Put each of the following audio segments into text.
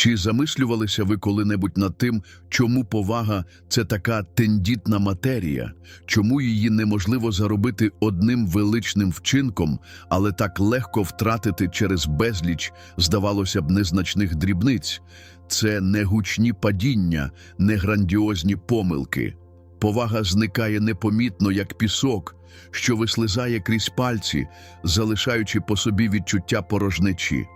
Чи замислювалися ви коли-небудь над тим, чому повага це така тендітна матерія, чому її неможливо заробити одним величним вчинком, але так легко втратити через безліч, здавалося б, незначних дрібниць? Це не гучні падіння, не грандіозні помилки. Повага зникає непомітно, як пісок, що вислизає крізь пальці, залишаючи по собі відчуття порожнечі.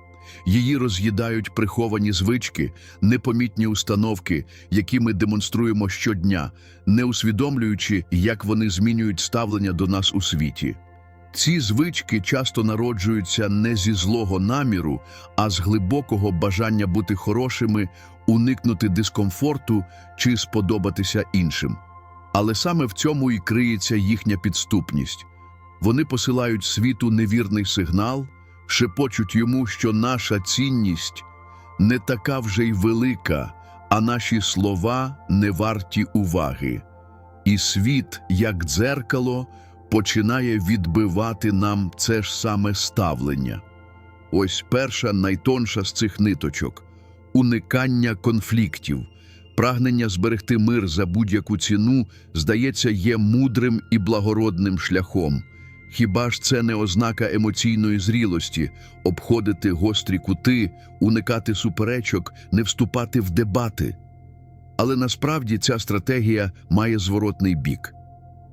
Її роз'їдають приховані звички, непомітні установки, які ми демонструємо щодня, не усвідомлюючи, як вони змінюють ставлення до нас у світі. Ці звички часто народжуються не зі злого наміру, а з глибокого бажання бути хорошими, уникнути дискомфорту чи сподобатися іншим. Але саме в цьому і криється їхня підступність. Вони посилають світу невірний сигнал, шепочуть йому, що наша цінність не така вже й велика, а наші слова не варті уваги. І світ, як дзеркало, починає відбивати нам це ж саме ставлення. Ось перша найтонша з цих ниточок уникання конфліктів. Прагнення зберегти мир за будь-яку ціну, здається, є мудрим і благородним шляхом. Хіба ж це не ознака емоційної зрілості обходити гострі кути, уникати суперечок, не вступати в дебати? Але насправді ця стратегія має зворотний бік.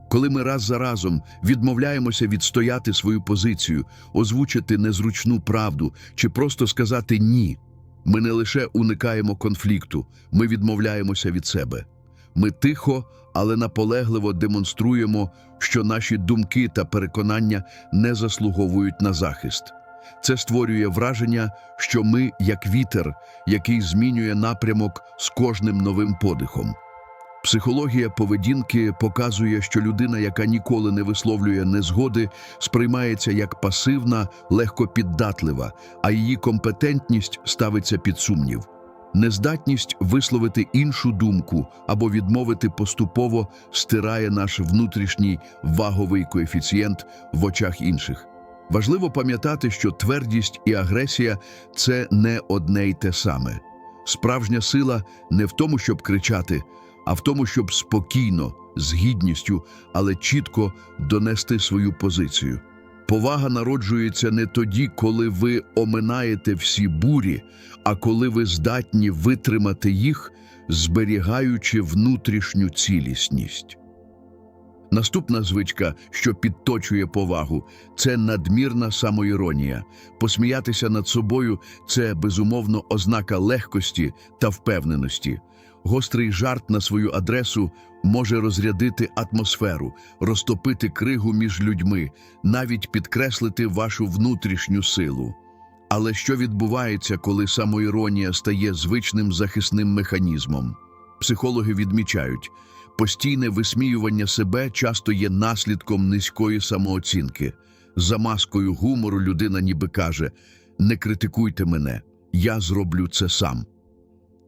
Коли ми раз за разом відмовляємося відстояти свою позицію, озвучити незручну правду чи просто сказати ні, ми не лише уникаємо конфлікту, ми відмовляємося від себе. Ми тихо, але наполегливо демонструємо, що наші думки та переконання не заслуговують на захист. Це створює враження, що ми як вітер, який змінює напрямок з кожним новим подихом. Психологія поведінки показує, що людина, яка ніколи не висловлює незгоди, сприймається як пасивна, легко піддатлива, а її компетентність ставиться під сумнів. Нездатність висловити іншу думку або відмовити поступово стирає наш внутрішній ваговий коефіцієнт в очах інших. Важливо пам'ятати, що твердість і агресія це не одне й те саме. Справжня сила не в тому, щоб кричати, а в тому, щоб спокійно, з гідністю, але чітко донести свою позицію. Повага народжується не тоді, коли ви оминаєте всі бурі, а коли ви здатні витримати їх, зберігаючи внутрішню цілісність. Наступна звичка, що підточує повагу, це надмірна самоіронія. Посміятися над собою це безумовно ознака легкості та впевненості. Гострий жарт на свою адресу може розрядити атмосферу, розтопити кригу між людьми, навіть підкреслити вашу внутрішню силу. Але що відбувається, коли самоіронія стає звичним захисним механізмом? Психологи відмічають, постійне висміювання себе часто є наслідком низької самооцінки. За маскою гумору людина ніби каже: не критикуйте мене, я зроблю це сам.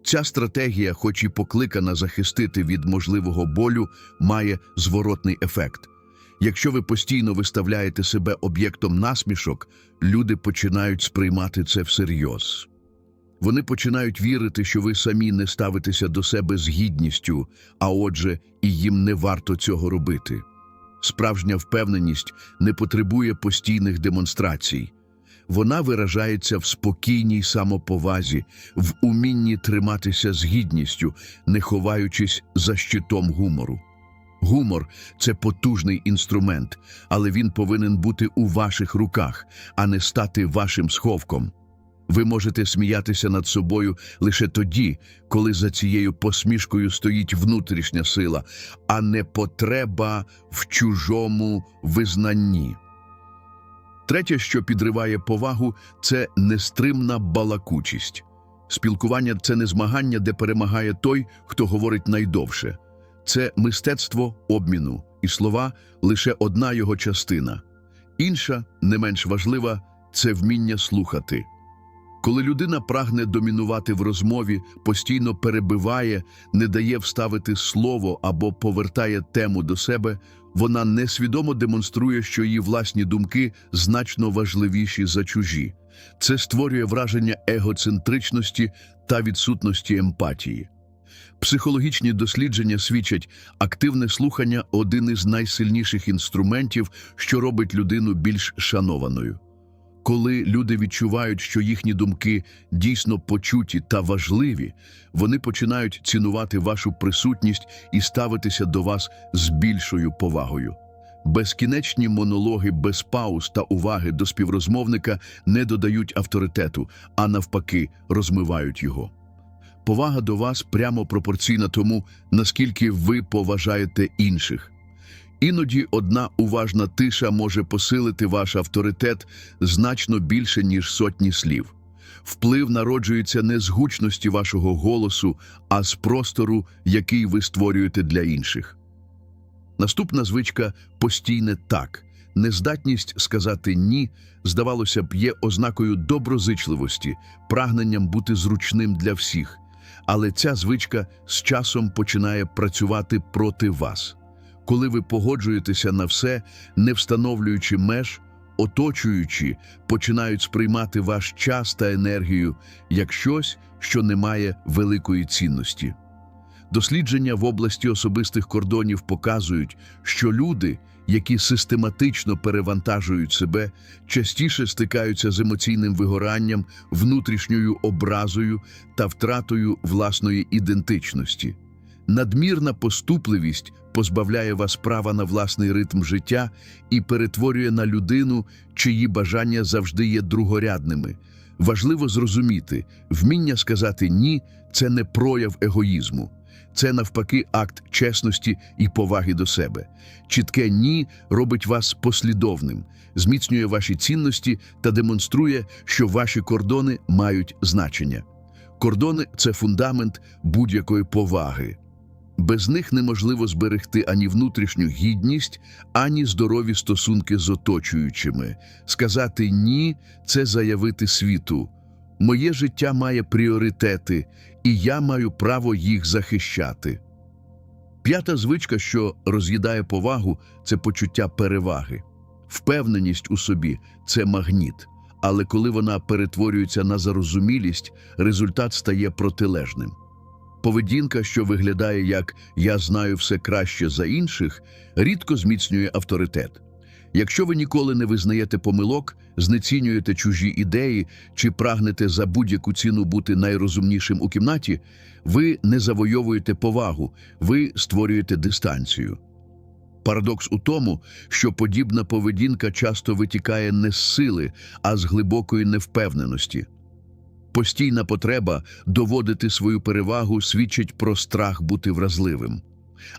Ця стратегія, хоч і покликана захистити від можливого болю, має зворотний ефект. Якщо ви постійно виставляєте себе об'єктом насмішок, люди починають сприймати це всерйоз. Вони починають вірити, що ви самі не ставитеся до себе з гідністю, а отже, і їм не варто цього робити. Справжня впевненість не потребує постійних демонстрацій. Вона виражається в спокійній самоповазі, в умінні триматися з гідністю, не ховаючись за щитом гумору. Гумор це потужний інструмент, але він повинен бути у ваших руках, а не стати вашим сховком. Ви можете сміятися над собою лише тоді, коли за цією посмішкою стоїть внутрішня сила, а не потреба в чужому визнанні. Третє, що підриває повагу, це нестримна балакучість. Спілкування це не змагання, де перемагає той, хто говорить найдовше. Це мистецтво обміну, і слова лише одна його частина. Інша, не менш важлива, це вміння слухати. Коли людина прагне домінувати в розмові, постійно перебиває, не дає вставити слово або повертає тему до себе, вона несвідомо демонструє, що її власні думки значно важливіші за чужі. Це створює враження егоцентричності та відсутності емпатії. Психологічні дослідження свідчать, активне слухання один із найсильніших інструментів, що робить людину більш шанованою. Коли люди відчувають, що їхні думки дійсно почуті та важливі, вони починають цінувати вашу присутність і ставитися до вас з більшою повагою. Безкінечні монологи без пауз та уваги до співрозмовника не додають авторитету, а навпаки, розмивають його. Повага до вас прямо пропорційна тому, наскільки ви поважаєте інших. Іноді одна уважна тиша може посилити ваш авторитет значно більше, ніж сотні слів. Вплив народжується не з гучності вашого голосу, а з простору, який ви створюєте для інших. Наступна звичка постійне так. Нездатність сказати ні, здавалося б, є ознакою доброзичливості, прагненням бути зручним для всіх. Але ця звичка з часом починає працювати проти вас. Коли ви погоджуєтеся на все, не встановлюючи меж, оточуючи, починають сприймати ваш час та енергію як щось, що не має великої цінності. Дослідження в області особистих кордонів показують, що люди, які систематично перевантажують себе, частіше стикаються з емоційним вигоранням, внутрішньою образою та втратою власної ідентичності. Надмірна поступливість позбавляє вас права на власний ритм життя і перетворює на людину, чиї бажання завжди є другорядними. Важливо зрозуміти, вміння сказати ні це не прояв егоїзму. Це навпаки акт чесності і поваги до себе. Чітке ні робить вас послідовним, зміцнює ваші цінності та демонструє, що ваші кордони мають значення. Кордони це фундамент будь-якої поваги. Без них неможливо зберегти ані внутрішню гідність, ані здорові стосунки з оточуючими. Сказати ні це заявити світу. Моє життя має пріоритети, і я маю право їх захищати. П'ята звичка, що роз'їдає повагу, це почуття переваги. Впевненість у собі це магніт, але коли вона перетворюється на зарозумілість, результат стає протилежним. Поведінка, що виглядає як я знаю все краще за інших, рідко зміцнює авторитет. Якщо ви ніколи не визнаєте помилок, знецінюєте чужі ідеї чи прагнете за будь-яку ціну бути найрозумнішим у кімнаті, ви не завойовуєте повагу, ви створюєте дистанцію. Парадокс у тому, що подібна поведінка часто витікає не з сили, а з глибокої невпевненості. Постійна потреба доводити свою перевагу свідчить про страх бути вразливим.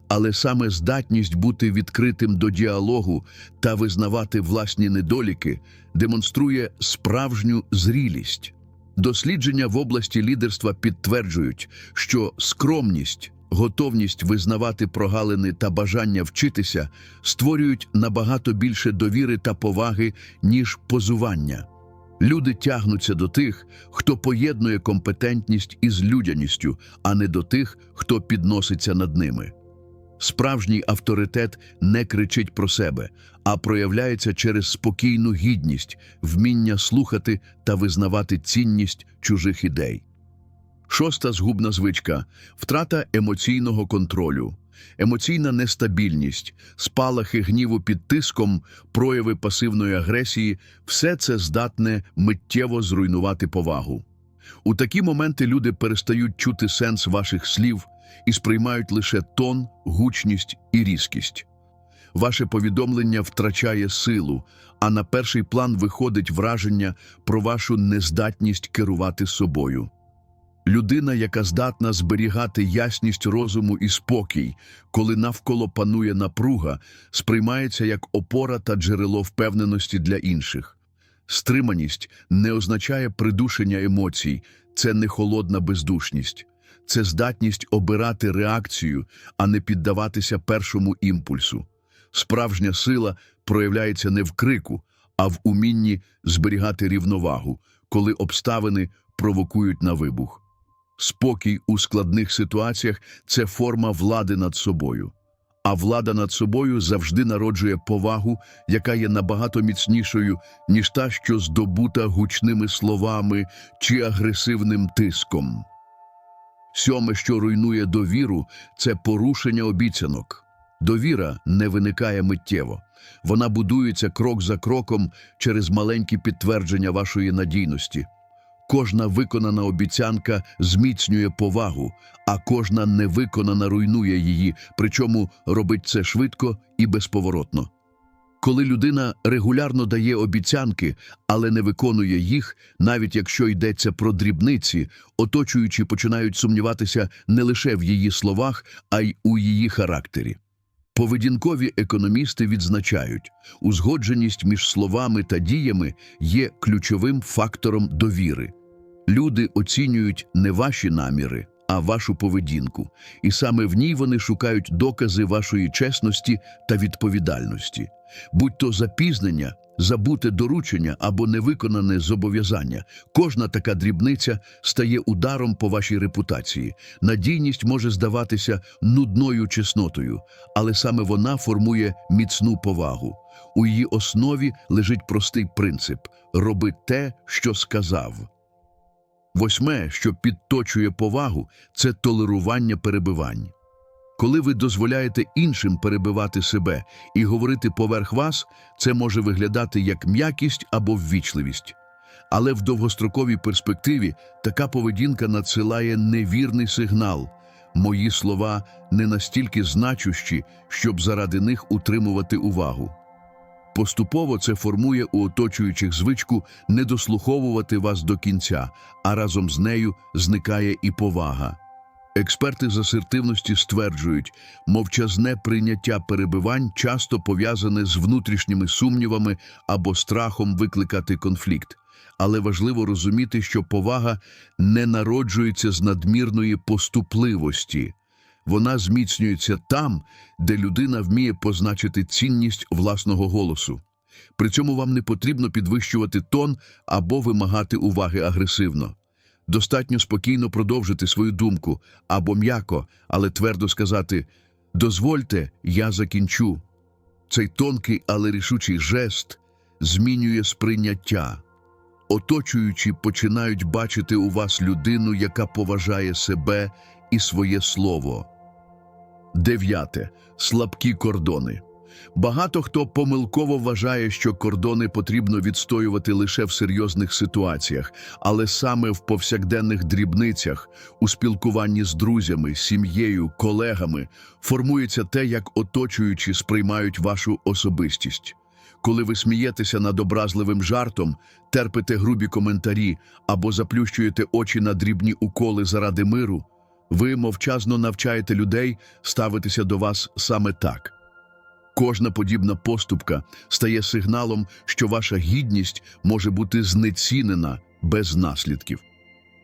Але саме здатність бути відкритим до діалогу та визнавати власні недоліки демонструє справжню зрілість. Дослідження в області лідерства підтверджують, що скромність, готовність визнавати прогалини та бажання вчитися створюють набагато більше довіри та поваги, ніж позування. Люди тягнуться до тих, хто поєднує компетентність із людяністю, а не до тих, хто підноситься над ними. Справжній авторитет не кричить про себе, а проявляється через спокійну гідність, вміння слухати та визнавати цінність чужих ідей. Шоста згубна звичка втрата емоційного контролю. Емоційна нестабільність, спалахи гніву під тиском, прояви пасивної агресії все це здатне миттєво зруйнувати повагу. У такі моменти люди перестають чути сенс ваших слів і сприймають лише тон, гучність і різкість. Ваше повідомлення втрачає силу, а на перший план виходить враження про вашу нездатність керувати собою. Людина, яка здатна зберігати ясність розуму і спокій, коли навколо панує напруга, сприймається як опора та джерело впевненості для інших. Стриманість не означає придушення емоцій, це не холодна бездушність, це здатність обирати реакцію, а не піддаватися першому імпульсу. Справжня сила проявляється не в крику, а в умінні зберігати рівновагу, коли обставини провокують на вибух. Спокій у складних ситуаціях це форма влади над собою. А влада над собою завжди народжує повагу, яка є набагато міцнішою, ніж та, що здобута гучними словами чи агресивним тиском. Сьоме, що руйнує довіру, це порушення обіцянок. Довіра не виникає миттєво. Вона будується крок за кроком через маленькі підтвердження вашої надійності. Кожна виконана обіцянка зміцнює повагу, а кожна невиконана руйнує її, причому робить це швидко і безповоротно. Коли людина регулярно дає обіцянки, але не виконує їх, навіть якщо йдеться про дрібниці, оточуючі починають сумніватися не лише в її словах, а й у її характері. Поведінкові економісти відзначають, узгодженість між словами та діями є ключовим фактором довіри. Люди оцінюють не ваші наміри, а вашу поведінку, і саме в ній вони шукають докази вашої чесності та відповідальності. Будь то запізнення, забуте доручення або невиконане зобов'язання. Кожна така дрібниця стає ударом по вашій репутації. Надійність може здаватися нудною чеснотою, але саме вона формує міцну повагу. У її основі лежить простий принцип роби те, що сказав. Восьме, що підточує повагу, це толерування перебивань. Коли ви дозволяєте іншим перебивати себе і говорити поверх вас, це може виглядати як м'якість або ввічливість. Але в довгостроковій перспективі така поведінка надсилає невірний сигнал. Мої слова не настільки значущі, щоб заради них утримувати увагу. Поступово це формує у оточуючих звичку не дослуховувати вас до кінця, а разом з нею зникає і повага. Експерти з асертивності стверджують, мовчазне прийняття перебивань часто пов'язане з внутрішніми сумнівами або страхом викликати конфлікт. Але важливо розуміти, що повага не народжується з надмірної поступливості. Вона зміцнюється там, де людина вміє позначити цінність власного голосу. При цьому вам не потрібно підвищувати тон або вимагати уваги агресивно. Достатньо спокійно продовжити свою думку або м'яко, але твердо сказати Дозвольте, я закінчу. Цей тонкий, але рішучий жест змінює сприйняття. Оточуючі починають бачити у вас людину, яка поважає себе і своє слово. Дев'яте. Слабкі кордони. Багато хто помилково вважає, що кордони потрібно відстоювати лише в серйозних ситуаціях, але саме в повсякденних дрібницях, у спілкуванні з друзями, сім'єю, колегами формується те, як оточуючі сприймають вашу особистість. Коли ви смієтеся над образливим жартом, терпите грубі коментарі або заплющуєте очі на дрібні уколи заради миру, ви мовчазно навчаєте людей ставитися до вас саме так. Кожна подібна поступка стає сигналом, що ваша гідність може бути знецінена без наслідків.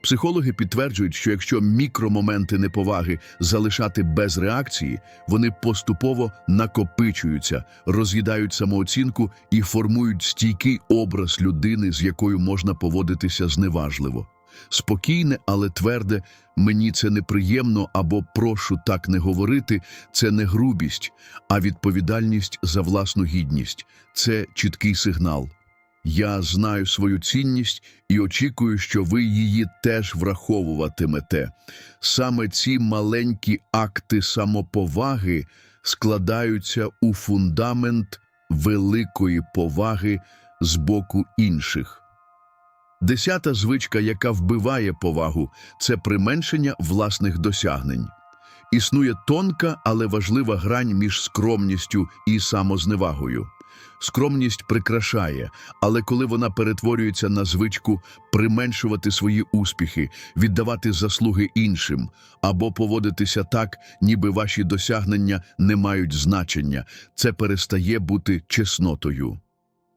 Психологи підтверджують, що якщо мікромоменти неповаги залишати без реакції, вони поступово накопичуються, роз'їдають самооцінку і формують стійкий образ людини, з якою можна поводитися зневажливо. Спокійне, але тверде мені це неприємно або прошу так не говорити це не грубість, а відповідальність за власну гідність. Це чіткий сигнал. Я знаю свою цінність і очікую, що ви її теж враховуватимете. Саме ці маленькі акти самоповаги складаються у фундамент великої поваги з боку інших. Десята звичка, яка вбиває повагу, це применшення власних досягнень. Існує тонка, але важлива грань між скромністю і самозневагою. Скромність прикрашає, але коли вона перетворюється на звичку применшувати свої успіхи, віддавати заслуги іншим або поводитися так, ніби ваші досягнення не мають значення, це перестає бути чеснотою.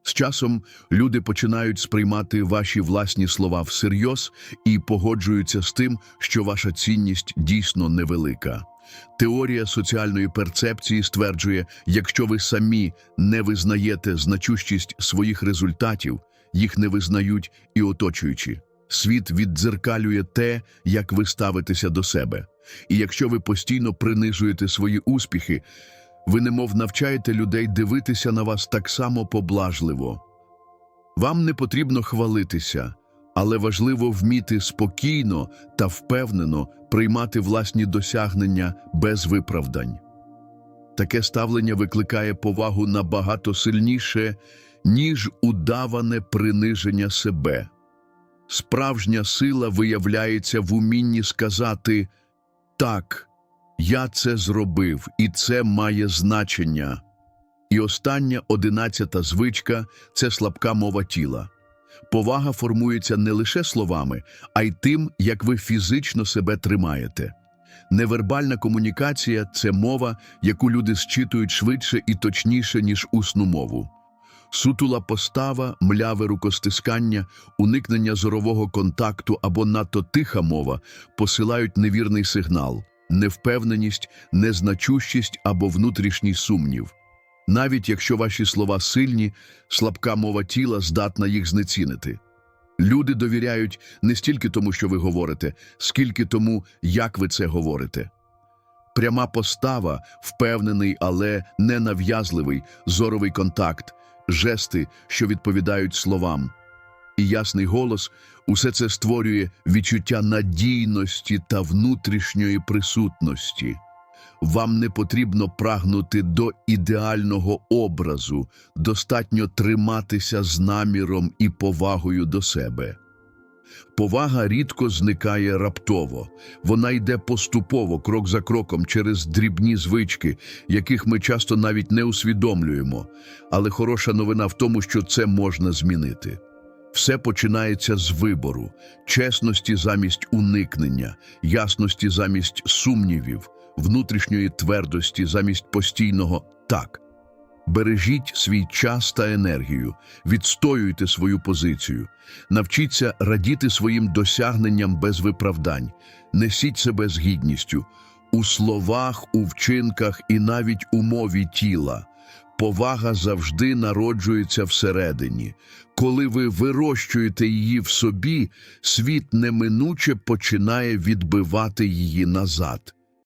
З часом люди починають сприймати ваші власні слова всерйоз і погоджуються з тим, що ваша цінність дійсно невелика. Теорія соціальної перцепції стверджує, якщо ви самі не визнаєте значущість своїх результатів, їх не визнають і оточуючі. Світ віддзеркалює те, як ви ставитеся до себе. І якщо ви постійно принижуєте свої успіхи, ви немов навчаєте людей дивитися на вас так само поблажливо. Вам не потрібно хвалитися, Але важливо вміти спокійно та впевнено приймати власні досягнення без виправдань. Таке ставлення викликає повагу набагато сильніше, ніж удаване приниження себе. Справжня сила виявляється в умінні сказати так, я це зробив, і це має значення. І остання одинадцята звичка це слабка мова тіла. Повага формується не лише словами, а й тим, як ви фізично себе тримаєте. Невербальна комунікація це мова, яку люди зчитують швидше і точніше, ніж усну мову. Сутула постава, мляве рукостискання, уникнення зорового контакту або надто тиха мова посилають невірний сигнал, невпевненість, незначущість або внутрішній сумнів. Навіть якщо ваші слова сильні, слабка мова тіла здатна їх знецінити. Люди довіряють не стільки тому, що ви говорите, скільки тому, як ви це говорите. Пряма постава, впевнений, але ненав'язливий, зоровий контакт, жести, що відповідають словам. І ясний голос усе це створює відчуття надійності та внутрішньої присутності. Вам не потрібно прагнути до ідеального образу, достатньо триматися з наміром і повагою до себе. Повага рідко зникає раптово, вона йде поступово, крок за кроком, через дрібні звички, яких ми часто навіть не усвідомлюємо. Але хороша новина в тому, що це можна змінити. Все починається з вибору, чесності замість уникнення, ясності замість сумнівів, внутрішньої твердості замість постійного так. Бережіть свій час та енергію, відстоюйте свою позицію, навчіться радіти своїм досягненням без виправдань, несіть себе з гідністю у словах, у вчинках і навіть у мові тіла. Повага завжди народжується всередині. Коли ви вирощуєте її в собі, світ неминуче починає відбивати її назад.